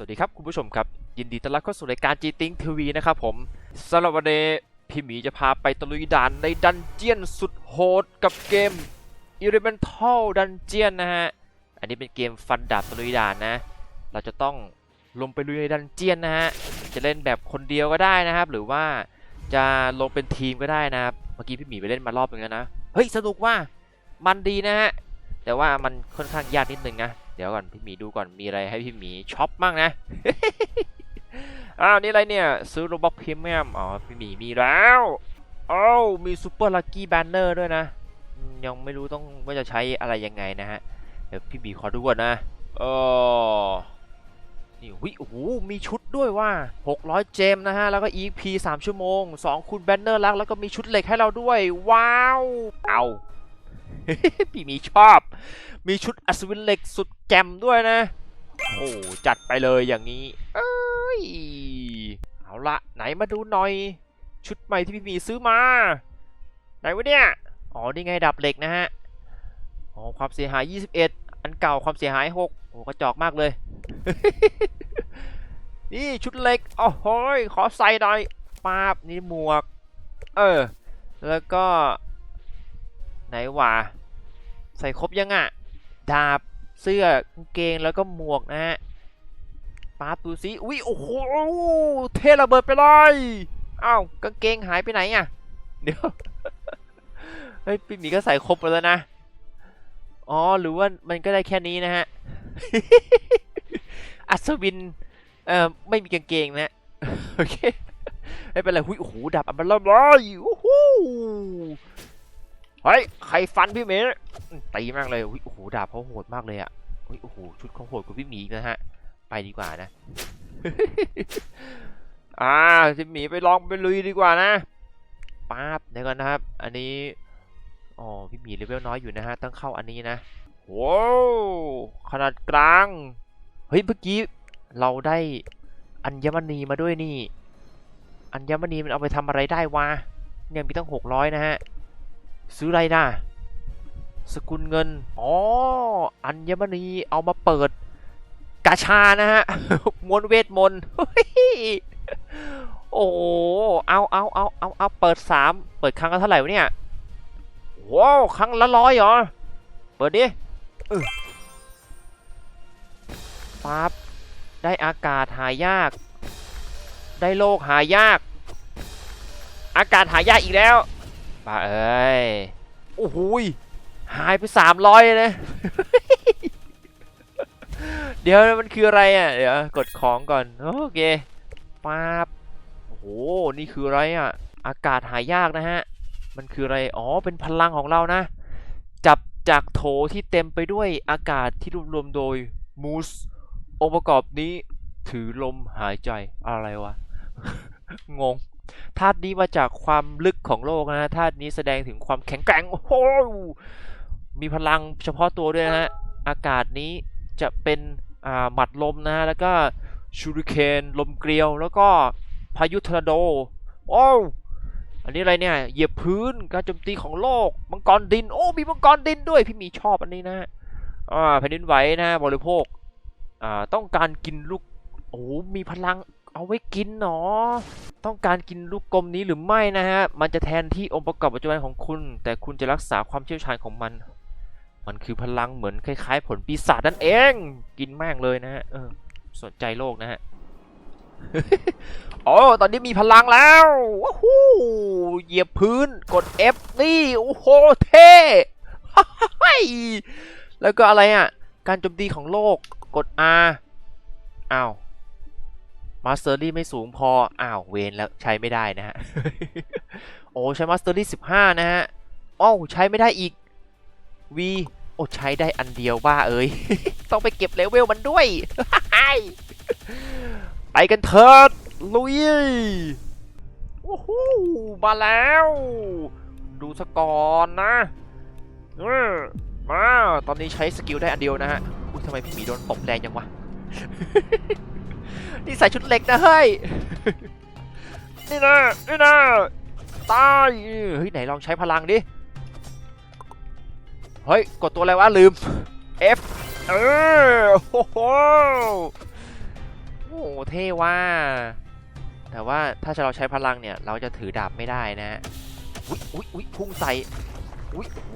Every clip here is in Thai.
วัสดีครับคุณผู้ชมครับ ยินดีต้อนรับเข้าสู่รายการ G t i n g TV นะครับผมสำหรับวันนี้พี่หมีจะพาไปตะลุยด่านในดันเจียนสุดโหดกับเกม Elemental Dungeon นะฮะ อันนี้เป็นเกมฟันดาบตะลุยด่านนะ เราจะต้องลงไปลุยในดันเจียนนะฮะ จะเล่นแบบคนเดียวก็ได้นะครับ หรือว่าจะลงเป็นทีมก็ได้นะครับ เมื่อกี้พี่หมีไปเล่นมารอบนึงแล้วนะ เฮ้ยสนุกว่ามันดีนะฮะ แต่ว่ามันค่อนข้างยากนิดนึงนะเดี๋ยวก่อนพี่หมีดูก่อนมีอะไรให้พี่หมีช็อปบ้างนะอ้าวนี่อะไรเนี่ยซื้อโรบ็อกพรีเมียมอ๋อพี่หมีมีแล้วอ้าวมีซูเปอร์ลัคกี้แบนเนอร์ด้วยนะยังไม่รู้ต้องว่าจะใช้อะไรยังไงนะฮะเดี๋ยวพี่หมีขอดูก่อนนะเออนี่วิโอ้โหมีชุดด้วยว่า 600 เจมนะฮะ แล้วก็ EP 3 ชั่วโมง 2 คูณแบนเนอร์ลัก แล้วก็มีชุดเหล็กให้เราด้วย ว้าว เอา พี่หมีชอบ มีชุดอัศวินเหล็กสุดแจ่มด้วยนะ โอ้จัดไปเลยอย่างนี้ เอ้ย เอาละไหนมาดูหน่อย ชุดใหม่ที่พี่มีซื้อมา ไหนวะเนี่ย อ๋อ นี่ไงดับเหล็กนะฮะ อ๋อ ความเสียหาย 21 อันเก่าความเสียหาย 6 โอ้กระจอกมากเลย นี่ชุดเหล็ก โอ้โหยขอใส่หน่อยปาบนี่หมวก เออ แล้วก็ ไหนวะใส่ครบยังอะ ดาบเสื้อกางเกงแล้วก็หมวกนะฮะปาดูสิอุ้ยโอ้โหเทระเบิดไปเลยอ้าวกางเกงหายไปไหนอะเดี๋ยวเฮ้ยพี่หมีก็ใส่ครบไปแล้วนะอ๋อหรือว่ามันก็ได้แค่นี้นะฮะอัศวินเอ่อไม่มีกางเกงนะโอเคไม่เป็นไรหุ้ยโอ้โหดาบอันเบลลอร์เลยโอ้โห เฮ้ย ใครฟันพี่เมย์ตีมากเลยโอ้โห ดาบเขาโหดมากเลยอะโอ้โห ชุดเขาโหดกว่าพี่หมีอีกนะฮะ ไปดีกว่านะ อ่าพี่หมีไปลองไปลุยดีกว่านะป๊าบเดี๋ยวก่อนนะครับ อันนี้ อ๋อ พี่หมีเลเวลน้อยอยู่นะฮะ ต้องเข้าอันนี้นะว้าวขนาดกลาง เฮ้ย เมื่อกี้เราได้อัญมณีมาด้วยนี่ อัญมณีมันเอาไปทำอะไรได้วะ เนี่ยมีตั้งหกร้อยนะฮะ ซื้ออะไรนะสกุลเงิน อ๋อ อัญมณีเอามาเปิด กาชานะฮะ มนเวทมนต์โอ้โเอาเอาเอาเอาเอาเปิดสามเปิดครั้งละเท่าไหร่วะเนี่ย ว้าว ครั้งละร้อยเหรอ เปิดดิปั๊บ ได้อากาศหายาก ได้โลกหายาก อากาศหายากอีกแล้ว บ้าเอ้ย โอ้โหยหายไปสามร้อยนะ เดี๋ยวมันคืออะไรอะ เดี๋ยวกดของก่อน โอเคปั๊บโอ้โห นี่คืออะไรอะ อากาศหายากนะฮะ มันคืออะไร อ๋อ เป็นพลังของเรานะ จับจากโถที่เต็มไปด้วยอากาศที่รวบรวมโดยมูสองค์ประกอบนี้ถือลมหายใจอะไรวะ งง ธาตุนี้มาจากความลึกของโลกนะธาตุนี้แสดงถึงความแข็งแกร่งโอ้โหมีพลังเฉพาะตัวด้วยนะฮะอากาศนี้จะเป็นอ่าหมัดลมนะฮะแล้วก็ชูริเคนลมเกลียว แล้วก็พายุทอร์นาโดโอ้อันนี้อะไรเนี่ยเหยียบพื้นการโจมตีของโลกมังกรดิน โอ้มีมังกรดินด้วยพี่มีชอบอันนี้นะอ่าแผ่นดินไหวนะฮะบริโภคอ่าต้องการกินลูกโอ้มีพลัง เอาไว้กินเนาะต้องการกินลูกกลมนี้หรือไม่นะฮะ มันจะแทนที่องค์ประกอบปัจจุบันของคุณ แต่คุณจะรักษาความเชี่ยวชาญของมัน มันคือพลังเหมือนคล้ายๆ ผลปีศาจนั่นเอง กินแม่งเลยนะฮะเออสนใจโลกนะฮะโอ้ตอนนี้มีพลังแล้วว้าวเหยียบพื้นกด F นี่โอ้โหเท่แล้วก็อะไรอะ การโจมตีของโลกกด R อ้าว มาสเตอรี่ไม่สูงพอ อ้าว เวนแล้วใช้ไม่ได้นะฮะ โอ้ใช้มาสเตอรี่15นะฮะอ้าวใช้ไม่ได้อีก V โอ้ใช้ได้อันเดียวบ้าเอ้ย ต้องไปเก็บเลเวลมันด้วย ไปกันเถิด ลุยโอ้โหมาแล้ว ดูสกอนนะมา ตอนนี้ใช้สกิลได้อันเดียวนะฮะ อุ้ยทำไมพี่หมีโดนตบแรงจังวะ นี่ใส่ชุดเหล็กนะเฮ้ย นี่นะนี่นะตายเฮ้ยไหนลองใช้พลังดิ เฮ้ย กดตัวอะไรวะลืม F เออโอ้โหโอ้เท่ว่า แต่ว่าถ้าเราใช้พลังเนี่ย เราจะถือดาบไม่ได้นะฮะอุ๊ยอุ๊ยอุ๊ยพุ่งใส่ อุ๊ยโอ้โห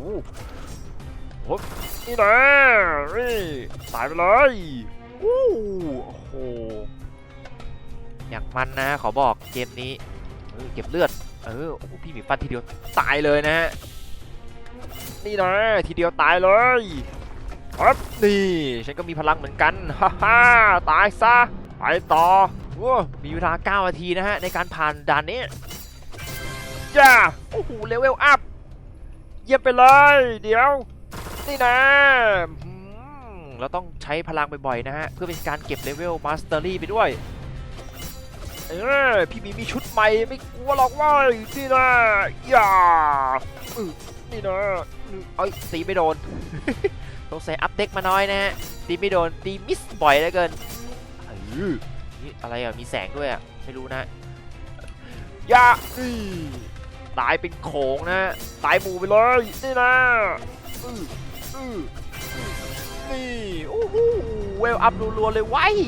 โอ้โหนี่นะนี่ตายไปเลยโอ้โห อย่ากมันนะขอบอกเกมนี้เออเก็บเลือดเออโอ้โหพี่หมีฟันทีเดียวตายเลยนะฮะนี่นะทีเดียวตายเลยครับนี่ฉันก็มีพลังเหมือนกันฮ่าฮ่าตายซะไปต่อโอ้มีเวลา 9 นาทีนะฮะ ในการผ่านด่านนี้ย่าโอ้โหเลเวลอัพ เยี่ยมไปเลย เดี๋ยว นี่นะเราต้องใช้พลังบ่อยๆนะฮะ เพื่อเป็นการเก็บเลเวลมาสเตอรี่ไปด้วย เออพี่มีมีชุดใหม่ไม่กลัวหรอกว่านี่นะอย่าอื้อนี่นะอื้อเอ้ยตีไม่โดนสงสัยอัพเด็กมาน้อยนะฮะตีไม่โดนตีมิสบ่อยเหลือเกินเออนี่อะไรอะมีแสงด้วยอะไม่รู้นะอย่าตายเป็นโขงนะตายหมู่ไปเลยนี่นะนี่โอ้โหเวลอัพรัวๆเลยไว้ย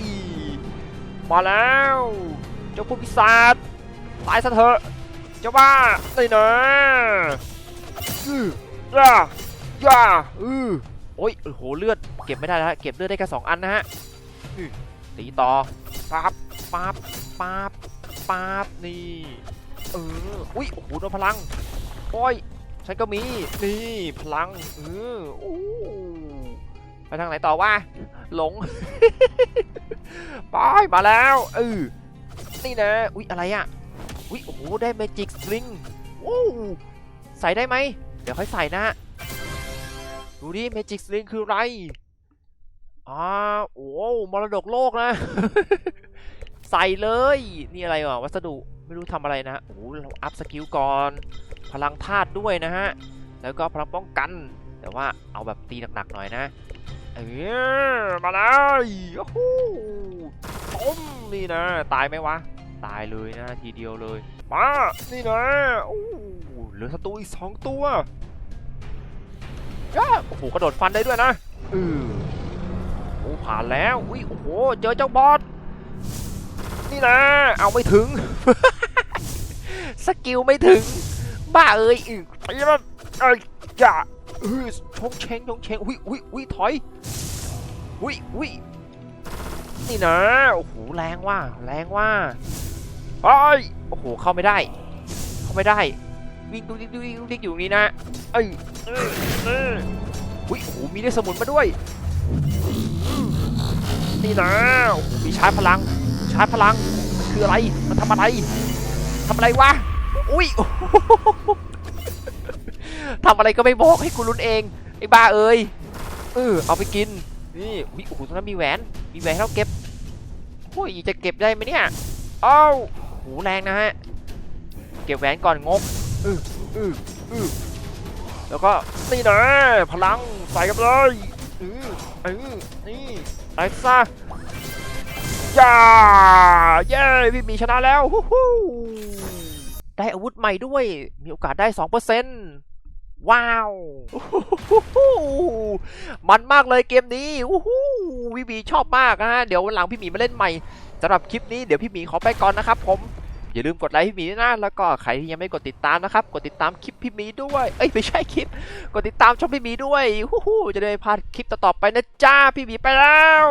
มาแล้ว เจ้าพวกปีศาจตายซะเถอะเจ้าบ้าเลยนะอือย่าย่าอือโอ้ยโอ้โหเลือดเก็บไม่ได้แล้วฮะเก็บเลือดได้แค่สองอันนะฮะตีต่อปั๊บปั๊บปั๊บปั๊บนี่เอออุ้ยโอ้โหโดนพลังโอ้ยฉันก็มีนี่พลังเออโอ้ไปทางไหนต่อวะหลง ไปมาแล้วเออ นี่นะ อุ๊ย อะไรอะอุ๊ย โอ้โห ได้เมจิกสลิงโอ้ใส่ได้ไหม เดี๋ยวค่อยใส่นะ ดูดิเมจิกสลิงคืออะไรอ่าโอ้มรดกโลกนะ ใส่เลย นี่อะไรวะวัสดุ ไม่รู้ทำอะไรนะโอ้โหเราอัพสกิลก่อน พลังธาตุด้วยนะฮะ แล้วก็พลังป้องกัน แต่ว่าเอาแบบตีหนักๆหน่อยนะ เออมาแล้วโอ้โห้มนี่นะ ตายไหมวะ ตายเลยนะทีเดียวเลยมานี่นะโอ้เหลือศัตรูอีกสองตัวย่าโอ้โหกระโดดฟันได้ด้วยนะเออโอ้ผ่านแล้วอุ้ยโอ้โหเจอเจ้าบอสนี่นะ เอาไม่ถึง สกิลไม่ถึง บ้าเอ้ยอีกไอ้มันเอ้ยอย่าชงเชงชงเชงอุ้ยอุ้ยอุ้ยถอยอุ้ยอุ้ย นี่นะโอ้โหแรงว่ะแรงว่ะเฮ้ยโอ้โหเข้าไม่ได้ เข้าไม่ได้ วิ่งดูดิกดูดิกดูดิกอยู่นี้นะเอ้ยเอ้ยเอ้ยอุ้ยโอ้โหมีได้สมุนมาด้วยนี่นะโอ้โหมีชาร์จพลัง ชาร์จพลังมันคืออะไรมันทำอะไรทำอะไรวะอุ้ยโอ้โหทำอะไรก็ไม่บอกให้กูรุนเองไอ้บ้าเอ้ยเออเอาไปกินนี่อุ้ยโอ้โหตรงนั้นมีแหวน มีแหวนให้เราเก็บโอ้ยจะเก็บได้ไหมเนี่ยเอ้าโหแรงนะฮะ เก็บแหวนก่อนงกอืออืออือแล้วก็นี่นะพลังใส่กันเลยอืออือนี่ไอ้ซะย่าเย้พี่มีชนะแล้วฮู้ฮู้ได้อาวุธใหม่ด้วย มีโอกาสได้ 2% ว้าว มันมากเลยเกมนี้ฮู้ฮู้พี่มีชอบมากนะฮะ เดี๋ยววันหลังพี่หมีมาเล่นใหม่สำหรับคลิปนี้เดี๋ยวพี่หมีขอไปก่อนนะครับผม อย่าลืมกดไลค์พี่หมีด้วยนะ แล้วก็ใครที่ยังไม่กดติดตามนะครับ กดติดตามคลิปพี่หมีด้วย เอ้ยไม่ใช่คลิป กดติดตามช่องพี่หมีด้วยฮู้ฮู้จะได้ไม่พลาดคลิปต่อๆไปนะจ้า พี่หมีไปแล้ว